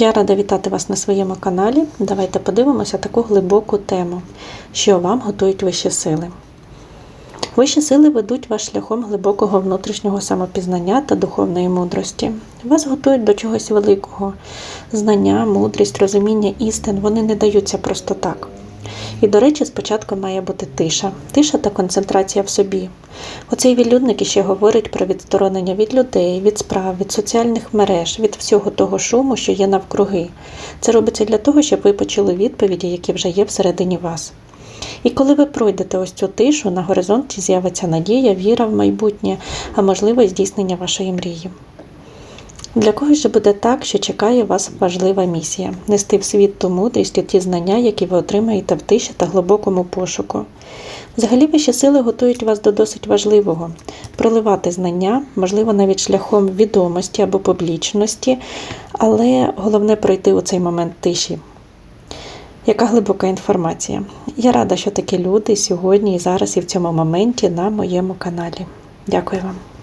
Я рада вітати вас на своєму каналі. Давайте подивимося таку глибоку тему, що вам готують вищі сили. Вищі сили ведуть вас шляхом глибокого внутрішнього самопізнання та духовної мудрості. Вас готують до чогось великого. Знання, мудрість, розуміння істин вони не даються просто так. І, до речі, спочатку має бути тиша, тиша та концентрація в собі. Оцей відлюдник іще говорить про відсторонення від людей, від справ, від соціальних мереж, від всього того шуму, що є навкруги. Це робиться для того, щоб ви почули відповіді, які вже є всередині вас. І коли ви пройдете ось цю тишу, на горизонті з'явиться надія, віра в майбутнє, а можливо, здійснення вашої мрії. Для когось же буде так, що чекає вас важлива місія нести в світ ту мудрість і ті знання, які ви отримаєте в тиші та глибокому пошуку. Взагалі вищі сили готують вас до досить важливого проливати знання, можливо, навіть шляхом відомості або публічності, але головне пройти у цей момент тиші. Яка глибока інформація? Я рада, що такі люди сьогодні і зараз і в цьому моменті на моєму каналі. Дякую вам.